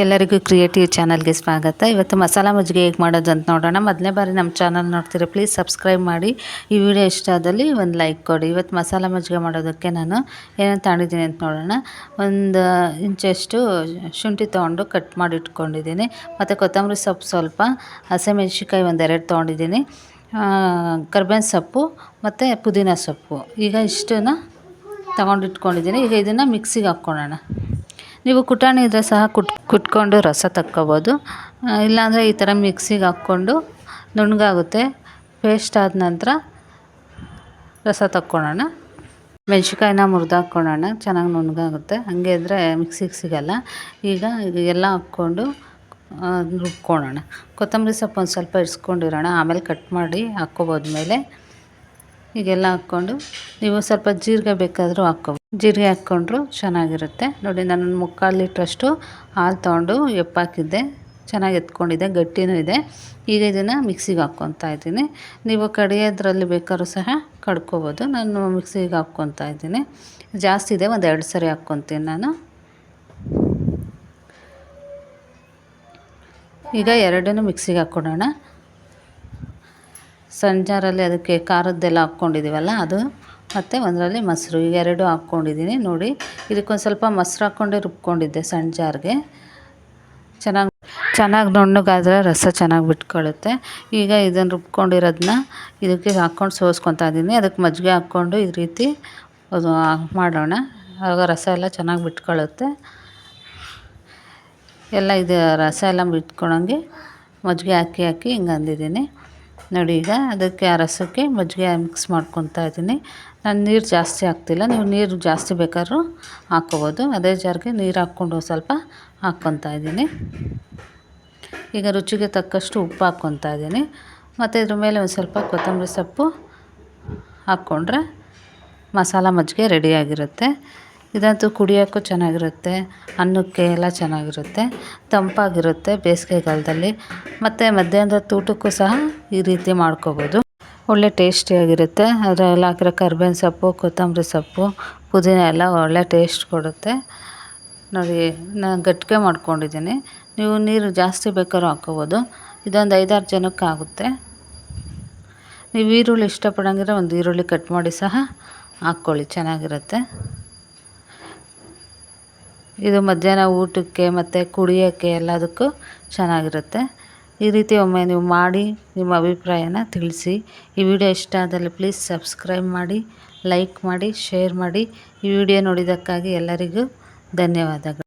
ಎಲ್ಲರಿಗೂ ಕ್ರಿಯೇಟಿವ್ ಚಾನಲ್ಗೆ ಸ್ವಾಗತ. ಇವತ್ತು ಮಸಾಲ ಮಜ್ಜಿಗೆ ಹೇಗೆ ಮಾಡೋದು ಅಂತ ನೋಡೋಣ. ಮೊದಲನೇ ಬಾರಿ ನಮ್ಮ ಚಾನಲ್ ನೋಡ್ತೀರಾ ಪ್ಲೀಸ್ ಸಬ್ಸ್ಕ್ರೈಬ್ ಮಾಡಿ. ಈ ವಿಡಿಯೋ ಇಷ್ಟ ಆದಲ್ಲಿ ಒಂದು ಲೈಕ್ ಕೊಡಿ. ಇವತ್ತು ಮಸಾಲ ಮಜ್ಜಿಗೆ ಮಾಡೋದಕ್ಕೆ ನಾನು ಏನೇನು ತಗೊಂಡಿದ್ದೀನಿ ಅಂತ ನೋಡೋಣ. ಒಂದು ಇಂಚಷ್ಟು ಶುಂಠಿ ತೊಗೊಂಡು ಕಟ್ ಮಾಡಿ ಇಟ್ಕೊಂಡಿದ್ದೀನಿ. ಮತ್ತು ಕೊತ್ತಂಬರಿ ಸೊಪ್ಪು ಸ್ವಲ್ಪ ಹಸಿಮೆಣ್ಸಿಕಾಯಿ ಒಂದೆರಡು ತೊಗೊಂಡಿದ್ದೀನಿ. ಕರ್ಬೇವಿನ ಸೊಪ್ಪು ಮತ್ತು ಪುದೀನ ಸೊಪ್ಪು. ಈಗ ಇಷ್ಟನ್ನು ತಗೊಂಡಿಟ್ಕೊಂಡಿದ್ದೀನಿ. ಈಗ ಇದನ್ನು ಮಿಕ್ಸಿಗೆ ಹಾಕ್ಕೊಳ್ಳೋಣ. ನೀವು ಕುಟಾಣಿ ಇದ್ದರೆ ಸಹ ಕುಟ್, ಕುಟ್ಕೊಂಡು ರಸ ತಕ್ಕೋಬೋದು. ಇಲ್ಲಾಂದರೆ ಈ ಥರ ಮಿಕ್ಸಿಗೆ ಹಾಕ್ಕೊಂಡು ನುಣ್ಣಗಾಗುತ್ತೆ. ಪೇಸ್ಟ್ ಆದ ನಂತರ ರಸ ಮೆಣ್ಸಿನ್ಕಾಯಿನ ಮುರಿದು ಹಾಕ್ಕೊಳ್ಳೋಣ ಚೆನ್ನಾಗಿ ನುಣ್ಣಗಾಗುತ್ತೆ. ಹಾಗೆ ಇದ್ದರೆ ಮಿಕ್ಸಿಗೆ ಸಿಗಲ್ಲ ಈಗ ಎಲ್ಲ ಹಾಕ್ಕೊಂಡು ರುಬ್ಕೊಳ್ಳೋಣ ಕೊತ್ತಂಬರಿ ಸೊಪ್ಪು ಒಂದು ಸ್ವಲ್ಪ ಇಡ್ಸ್ಕೊಂಡಿರೋಣ ಆಮೇಲೆ ಕಟ್ ಮಾಡಿ ಹಾಕ್ಕೊಬೋದು ಮೇಲೆ ಹೀಗೆಲ್ಲ ಹಾಕ್ಕೊಂಡು ನೀವು ಸ್ವಲ್ಪ ಜೀರಿಗೆ ಬೇಕಾದರೂ ಹಾಕ್ಕೊಬೋದು ಜೀರಿಗೆ ಹಾಕ್ಕೊಂಡ್ರು ಚೆನ್ನಾಗಿರುತ್ತೆ. ನೋಡಿ, ನಾನು ಮುಕ್ಕಾಲು ಲೀಟ್ರಷ್ಟು ಹಾಲು ತೊಗೊಂಡು ಎಪ್ಪಾಕಿದ್ದೆ. ಚೆನ್ನಾಗಿ ಎತ್ಕೊಂಡಿದೆ, ಗಟ್ಟಿನೂ ಇದೆ. ಈಗ ಇದನ್ನು ಮಿಕ್ಸಿಗೆ ಹಾಕ್ಕೊತಾ ಇದ್ದೀನಿ. ನೀವು ಕಡಿಯೋದ್ರಲ್ಲಿ ಬೇಕಾದ್ರೂ ಸಹ ಕಡ್ಕೋಬೋದು. ನಾನು ಮಿಕ್ಸಿಗೆ ಹಾಕ್ಕೊತಾ ಇದ್ದೀನಿ. ಜಾಸ್ತಿ ಇದೆ, ಒಂದು ಎರಡು ಸರಿ ಹಾಕ್ಕೊತೀನಿ ನಾನು. ಈಗ ಎರಡನ್ನೂ ಮಿಕ್ಸಿಗೆ ಹಾಕ್ಕೊಡೋಣ. ಸಣ್ಣ ಜಾರಲ್ಲಿ ಅದಕ್ಕೆ ಖಾರದ್ದೆಲ್ಲ ಹಾಕ್ಕೊಂಡಿದ್ದೀವಲ್ಲ ಅದು, ಮತ್ತು ಒಂದರಲ್ಲಿ ಮೊಸರು ಎರಡು ಹಾಕ್ಕೊಂಡಿದ್ದೀನಿ, ನೋಡಿ. ಇದಕ್ಕೊಂದು ಸ್ವಲ್ಪ ಮೊಸರು ಹಾಕ್ಕೊಂಡೆ ರುಬ್ಕೊಂಡಿದ್ದೆ ಸಣ್ಣ ಜಾರಿಗೆ ಚೆನ್ನಾಗಿ ಚೆನ್ನಾಗಿ ನುಣ್ಣಗಾದರೆ ರಸ ಚೆನ್ನಾಗಿ ಬಿಟ್ಕೊಳ್ಳುತ್ತೆ. ಈಗ ಇದನ್ನು ರುಬ್ಕೊಂಡಿರೋದನ್ನ ಇದಕ್ಕೆ ಹಾಕ್ಕೊಂಡು ಸೋಸ್ಕೊತಾ ಇದ್ದೀನಿ ಅದಕ್ಕೆ ಮಜ್ಜಿಗೆ ಹಾಕ್ಕೊಂಡು ಈ ರೀತಿ ಅದು ಮಾಡೋಣ. ಆಗ ರಸ ಎಲ್ಲ ಚೆನ್ನಾಗಿ ಬಿಟ್ಕೊಳ್ಳುತ್ತೆ. ಎಲ್ಲ ಇದು ರಸ ಎಲ್ಲ ಬಿಟ್ಕೊಳಂಗೆ ಮಜ್ಜಿಗೆ ಹಾಕಿ ಹಾಕಿ ಹಿಂಗೆ ಅಂದಿದ್ದೀನಿ. ನೋಡಿ, ಈಗ ಅದಕ್ಕೆ ಆ ರಸಕ್ಕೆ ಮಜ್ಜಿಗೆ ಮಿಕ್ಸ್ ಮಾಡ್ಕೊತಾ ಇದ್ದೀನಿ. ನಾನು ನೀರು ಜಾಸ್ತಿ ಹಾಕ್ತಿಲ್ಲ. ನೀವು ನೀರು ಜಾಸ್ತಿ ಬೇಕಾದ್ರೂ ಹಾಕ್ಕೋಬೋದು. ಅದೇ ಜಾರ್ಗೆ ನೀರು ಹಾಕ್ಕೊಂಡು ಸ್ವಲ್ಪ ಹಾಕ್ಕೊತಾ ಇದ್ದೀನಿ. ಈಗ ರುಚಿಗೆ ತಕ್ಕಷ್ಟು ಉಪ್ಪು ಹಾಕ್ಕೊತಾ ಇದ್ದೀನಿ. ಮತ್ತು ಇದ್ರ ಮೇಲೆ ಒಂದು ಸ್ವಲ್ಪ ಕೊತ್ತಂಬರಿ ಸೊಪ್ಪು ಹಾಕ್ಕೊಂಡ್ರೆ ಮಸಾಲ ಮಜ್ಜಿಗೆ ರೆಡಿಯಾಗಿರುತ್ತೆ ಇದಂತೂ ಕುಡಿಯೋಕ್ಕೂ ಚೆನ್ನಾಗಿರುತ್ತೆ, ಅನ್ನಕ್ಕೆ ಎಲ್ಲ ಚೆನ್ನಾಗಿರುತ್ತೆ, ತಂಪಾಗಿರುತ್ತೆ ಬೇಸಿಗೆಗಾಲದಲ್ಲಿ. ಮತ್ತು ಮಧ್ಯಾಹ್ನದ ಊಟಕ್ಕೂ ಸಹ ಈ ರೀತಿ ಮಾಡ್ಕೋಬೋದು. ಒಳ್ಳೆ ಟೇಸ್ಟಿಯಾಗಿರುತ್ತೆ. ಅದರಲ್ಲಿ ಹಾಕಿರೋ ಕರ್ಬೇವಿನ ಸೊಪ್ಪು, ಕೊತ್ತಂಬರಿ ಸೊಪ್ಪು, ಪುದೀನ ಎಲ್ಲ ಒಳ್ಳೆ ಟೇಸ್ಟ್ ಕೊಡುತ್ತೆ. ನೋಡಿ, ನಾನು ಗಟ್ಟಿಗೆ ಮಾಡ್ಕೊಂಡಿದ್ದೀನಿ. ನೀವು ನೀರು ಜಾಸ್ತಿ ಬೇಕಾದ್ರೂ ಹಾಕ್ಕೊಬೋದು. ಇದೊಂದು ಐದಾರು ಜನಕ್ಕೆ ಆಗುತ್ತೆ. ನೀವು ಈರುಳ್ಳಿ ಇಷ್ಟಪಡೋಂಗಿದ್ರೆ ಒಂದು ಈರುಳ್ಳಿ ಕಟ್ ಮಾಡಿ ಸಹ ಹಾಕ್ಕೊಳ್ಳಿ, ಚೆನ್ನಾಗಿರುತ್ತೆ. ಇದು ಮಧ್ಯಾಹ್ನ ಊಟಕ್ಕೆ ಮತ್ತು ಕುಡಿಯೋಕ್ಕೆ ಎಲ್ಲದಕ್ಕೂ ಚೆನ್ನಾಗಿರುತ್ತೆ. ಈ ರೀತಿ ಒಮ್ಮೆ ನೀವು ಮಾಡಿ ನಿಮ್ಮ ಅಭಿಪ್ರಾಯನ ತಿಳಿಸಿ. ಈ ವಿಡಿಯೋ ಇಷ್ಟ ಆದಲ್ಲಿ ಪ್ಲೀಸ್ ಸಬ್ಸ್ಕ್ರೈಬ್ ಮಾಡಿ ಲೈಕ್ ಮಾಡಿ ಶೇರ್ ಮಾಡಿ. ಈ ವಿಡಿಯೋ ನೋಡಿದ್ದಕ್ಕಾಗಿ ಎಲ್ಲರಿಗೂ ಧನ್ಯವಾದಗಳು.